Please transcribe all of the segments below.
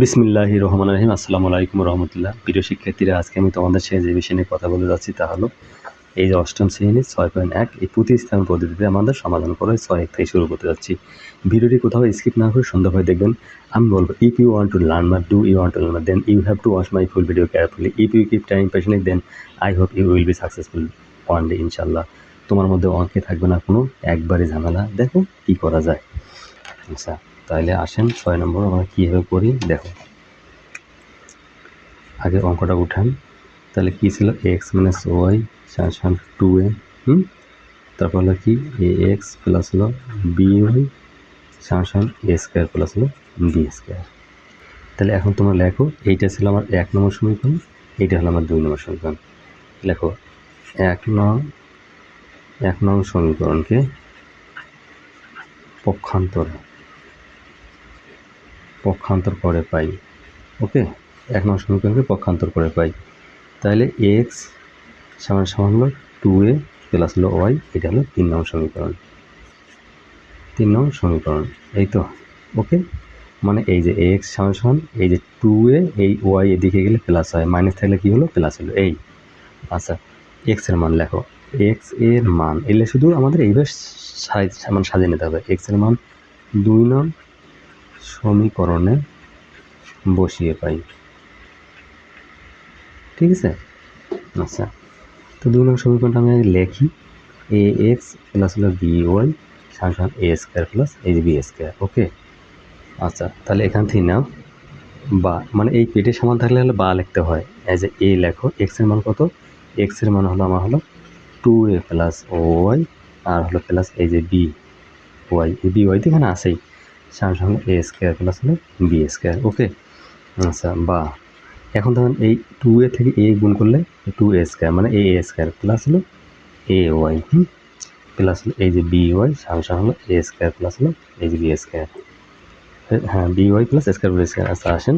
বিসমিল্লাহ রহমান রহিম। আসসালামু আলাইকুম রহমতুল্লাহ। প্রিয় শিক্ষার্থীরা, আজকে আমি তোমাদের সাথে যে বিষয় নিয়ে কথা বলে যাচ্ছি তা হলো, এই যে অষ্টম শ্রেণি, ছয় পয়েন্ট এক, এই প্রতিস্থান পদ্ধতিতে আমাদের সমাধান করে ছয় এক থেকে শুরু করতে যাচ্ছি। ভিডিওটি কোথাও স্কিপ না করে সুন্দরভাবে দেখবেন। আমি বলব if you want to learn my do you want to learn then you have to watch my full video carefully if you keep time patient then I hope you will be successful one day ইনশাল্লাহ তোমার মধ্যে অঙ্কে থাকবে না কোনো, একবারে ঝামেলা। দেখো কী করা যায়। আচ্ছা। তাহলে আসেন, ছয় নম্বর আমরা কীভাবে করি, দেখো। আগে অঙ্কটা উঠান। তাহলে কী ছিল? এক্স মাইনাস ওয়াই সান টু এ হুম? তারপর হলো কি? এ এক্স প্লাস হলো বি ওয়াই সান এ স্কোয়ার প্লাস হলো বি স্কোয়ার তাহলে এখন তোমরা লেখো, এইটা ছিল আমার এক নম্বর সমীকরণ, এইটা হলো আমার দুই নম্বর সমীকরণ। লেখো, এক নং এক নং সমীকরণকে পক্ষান্তর পক্ষান্তর করে পাই, ওকে? এক নম্বর সমীকরণকে পক্ষান্তর করে পাই। তাহলে এক্স সমান সমান হলো টু এ প্লাস হলো ওয়াই এটা হলো তিন নম্বর সমীকরণ। তিন নম্বর সমীকরণ, এই তো, ওকে? মানে এই যে এক্স সমান সমান, এই যে টু এ এই ওয়াই এদিকে গেলে প্লাস হয় মাইনাস থাকলে কী হলো? প্লাস হলো, এই। আচ্ছা এক্সের মান লেখো এক্সের মান, এলে শুধু আমাদের এইভাবে মানে সাজিয়ে নিতে হবে এক্সের মান দুই নং সমীকরণে বসিয়ে পাই। ঠিক আছে? আচ্ছা তো দুই নং সমীকরণটা আমি আগে লেখি। এ এক্স প্লাস হলো বি ওয়াই সাংসান এ স্কোয়ার প্লাস এই বি স্কোয়ার ওকে আচ্ছা তাহলে এখান থেকে নাও। বা মানে এই পেটের সমান থাকলে হলে বা লিখতে হয়। অ্যাজ এ এ লেখো এক্সের মান কত? এক্সের মান হলো আমার হলো টু এ প্লাস ওয়াই আর হলো প্লাস এই যে বি ওয়াই এই বি ওয়াই তো এখানে আসেই সাংসান এ স্কোয়ার প্লাস হলো বি স্কোয়ার ওকে আচ্ছা বা এখন ধরুন এই টু এ থেকে এ গুণ করলে টু এ স্কোয়ার মানে এ এ স্কোয়ার প্লাস হলো এ ওয়াই হুম? প্লাস হলো এই যে বি ওয়াই সাংসান হলো এ স্কোয়ার প্লাস হলো এই যে বি স্কোয়ার হ্যাঁ B Y plus square B square আচ্ছা আসেন।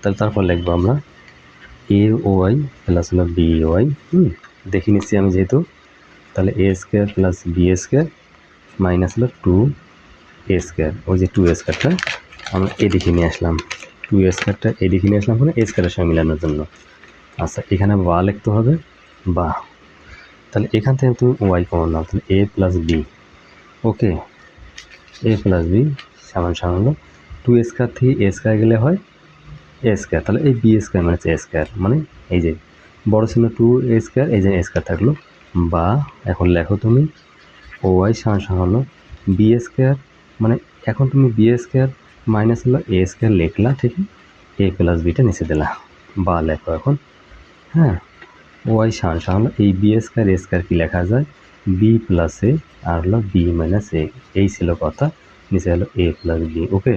তাহলে তারপর লিখব আমরা এ ওয়াই প্লাস হলো বি ওয়াই হুম? দেখে নিচ্ছি আমি যেহেতু, তাহলে A square plus B square minus হলো টু এ স্কোয়ার ওই যে টু স্কোয়ারটা আমরা এদিকে নিয়ে আসলাম। টু স্কোয়ারটা এদিকে নিয়ে আসলাম মানে এ স্কোয়ারের সঙ্গে মিলানোর জন্য। আচ্ছা এখানে বা লিখতে হবে। বা তাহলে এখান থেকে তুমি ওয়াই কমন নাও। তাহলে A plus B okay. A plus B সামান সমান হলো টু স্কোয়ার থেকে এ স্কোয়ার গেলে হয় এ স্কোয়ার তাহলে এই বি স্কোয়ার মানে এ স্কোয়ার মানে এই যে বড় চিহ্ন টু এ স্কোয়ার এই যে এ স্কোয়ার থাকল। বা এখন লেখো তুমি। ওয়াই সমান সমান হলো বি স্কোয়ার মানে এখন তুমি বি স্কোয়ার মাইনাস হলো এ স্কোয়ার লিখলা, ঠিক এ প্লাস বিটা নিচে দিলা। বা লেখো এখন। হ্যাঁ? ওয়াই সমান হলো এই বি স্কোয়ার এ স্কোয়ার কী লেখা যায়? বি প্লাস এ আর হলো বি মাইনাস এ এই ছিল কথা। নিচে হলো এ প্লাস বি ওকে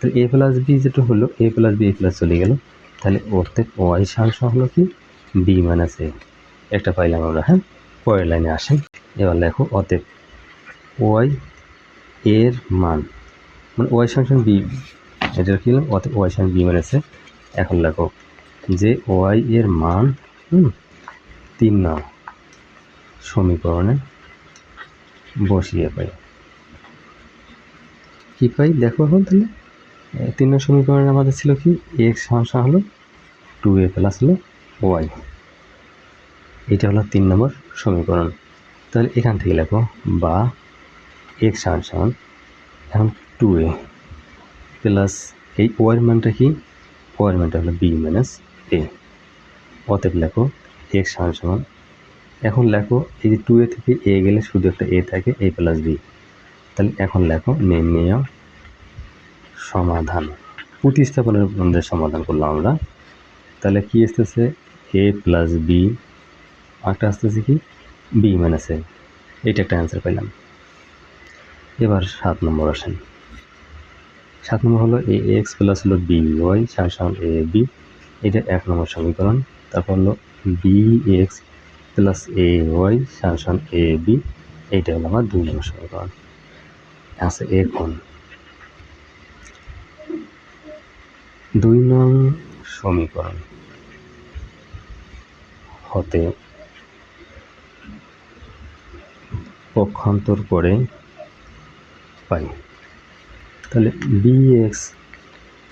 তো এ প্লাস বি যেটা হলো A plus B A plus চলে গেল। তাহলে ওতে ওয়াই সমান হলো কি? বি মাইনাস এ একটা পাইলাম আমরা হ্যাঁ? পরের লাইনে আসেন এবার লেখো অতএব ওয়াই এর মান। মানে ওয়াই সমান বি এটার কী হলো? অতএব ওয়াই সমান বি এ এখন লেখো যে ওয়াই এর মান, হুম, তিন নং সমীকরণে বসিয়ে পাই। কী পাই? দেখো এখন তাহলে। তিন নং সমীকরণে আমাদের ছিল কি? এক্স সমস্যা হলো টু এ প্লাস হলো ওয়াই এটা হলো তিন নম্বর সমীকরণ। তাহলে এখান থেকে লেখো বা এক্স সমান সমান এখন টু এ প্লাস এই ওয়ার মানটা কি? ওয়ার মানটা হলো বি মাইনাস এ অতএব লেখো এক্স সমান সমান। এখন লেখো এই যে টু এ থেকে এ গেলে শুধু একটা এ থাকে এ প্লাস বি তাহলে এখন লেখো নির্ণয় সমাধান। প্রতিস্থাপনের আমাদের সমাধান করলাম আমরা। তাহলে কি আসতেছে? এ প্লাস বি একটা আসতেছে কি? বি মাইনাস এ এটা একটা অ্যান্সার পেলাম এবার সাত নম্বর আসেন। সাত নম্বর হলো এ এক্স প্লাস হলো বি ওয়াই সার সমান এ বি এটা এক নম্বর সমীকরণ। তারপর হলো B X plus A Y সার সমান এ বি এইটা হলো আমার দুই নম্বর সমীকরণ। আছে এখন দুই নং সমীকরণ হতে পক্ষান্তর করে পাই তাহলে বি এক্স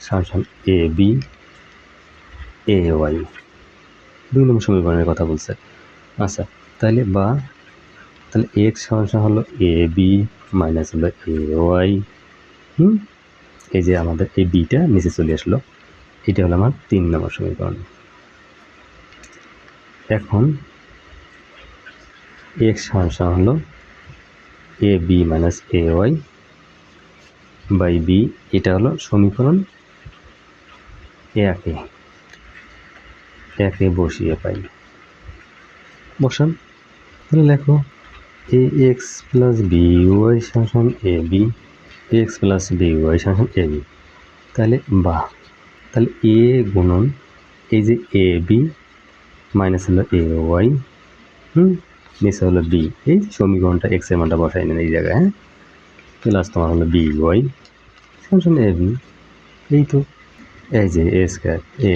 সমান এ বি এ ওয়াই দুই নম্বর সমীকরণের কথা বলছে। আচ্ছা তাহলে বা, তাহলে এক্স সমান হলো এ বি মাইনাস হলো এ ওয়াই হুম? এই যে আমাদের এই বিটা নিচে চলে আসলো। এটা হলো আমার তিন নম্বর সমীকরণ। এখন এক্স সমান হলো A B minus A Y by B, এটা হলো সমীকরণ একে। একে বসিয়ে পাই। বসান। তাহলে লেখো, A X plus B Y সমান A B, X plus B Y সমান এ বি। তাহলে বা তাহলে এ গুণন এই যে এ বি মাইনাস হলো এ ওয়াই, হুম, নিচে হলো বি। এই সমীকরণটা এক্সের মানটা বসাই নেন এই জায়গায় হ্যাঁ? প্লাস তোমার হলো বি ওয়াই সমান এ বি এই তো এই যে এ স্কোয়ার এ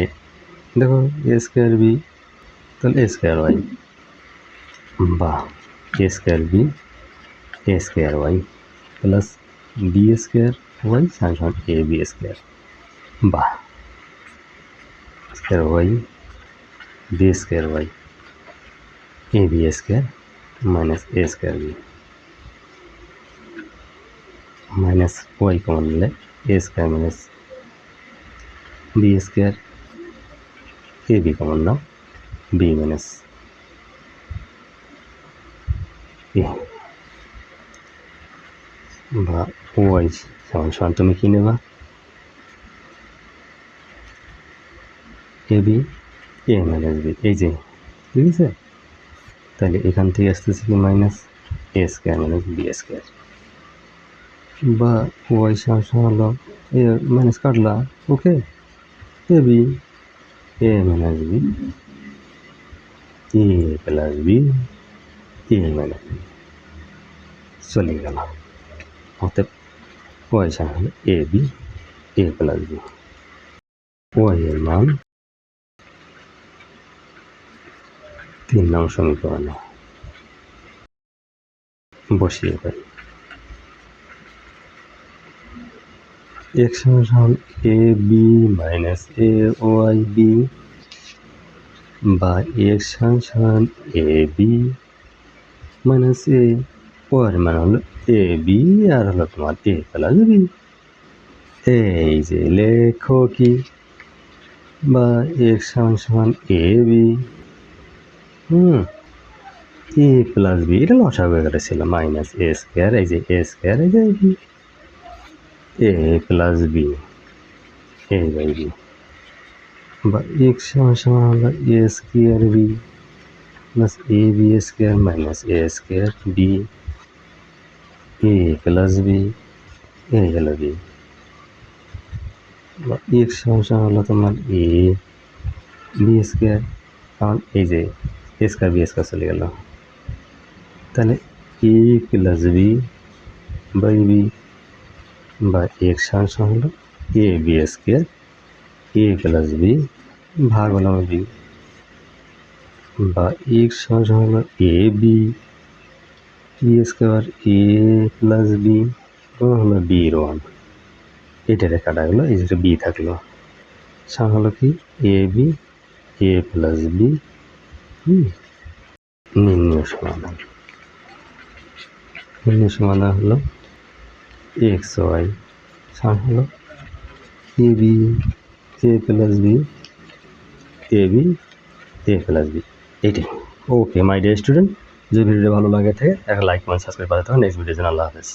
দেখো এ স্কোয়ার বি তাহলে এ স্কোয়ার ওয়াই বা A square B A square Y plus B square Y সমান এ বি স্কোয়ার বা square Y B square Y A B square minus A square B minus Y common নিলে A square minus B square A B common now B minus A বা Y সমান সমান তুমি কি নেবা? A B A minus B এই যে, ঠিক আছে? তাহলে এখান থেকে আসতেছে কি minus A square minus B square বা ওয়াই সমান সমান হলো A minus Katla, okay? A B. A minus B. A plus B. A minus B. চলে গেল অতএব ওয়াই সমান হলো A B, A plus B. Y এর মান তিন নং সমীকরণে। বসিয়ে পাই এক্স সমান A B minus A Y B বা এক্স সমান এ বি মাইনাস এ ওয়ার মান হলো এ বি আর হলো তোমার এ প্লাস বি এই যে লেখো কি? বা এক্স সমান সমান এ বি হুম এ প্লাস বি এটা লসাগু এখানে ছিল মাইনাস এ স্কোয়ার এই যে এ স্কোয়ার এই যে B A plus B A by B বা এক্স সমান সমান হলো A square B plus A B square minus A square B A plus B A হলো বি বা এক্স সমান সমান হলো তোমার এ বি স্কোয়ার কারণ এই যে এ স্কোয়ার বি স্কোয়ার চলে গেল তাহলে A plus B by B বা এক্স সমান হলো A B square A plus B ভাগ হলো বি বা এক্স সমান হলো A B B square A plus B হলো বি এর ওয়ান। এটারে কাটা গেলো, এই যেটা বি থাকল। সমান হলো কি? A B A plus B নিম্ন সমাধান নিম্ন সমাধান হলো এক্স ওয়াই সমান হলো A B A plus B A B A plus B এটাই ওকে মাই ডিয়ার স্টুডেন্ট যদি ভিডিওটা ভালো লাগে থাকে, একটা লাইক কমেন্ট সাবস্ক্রাইব করে থাকুন নেক্সট ভিডিওর জন্য আল্লাহ হাফেজ।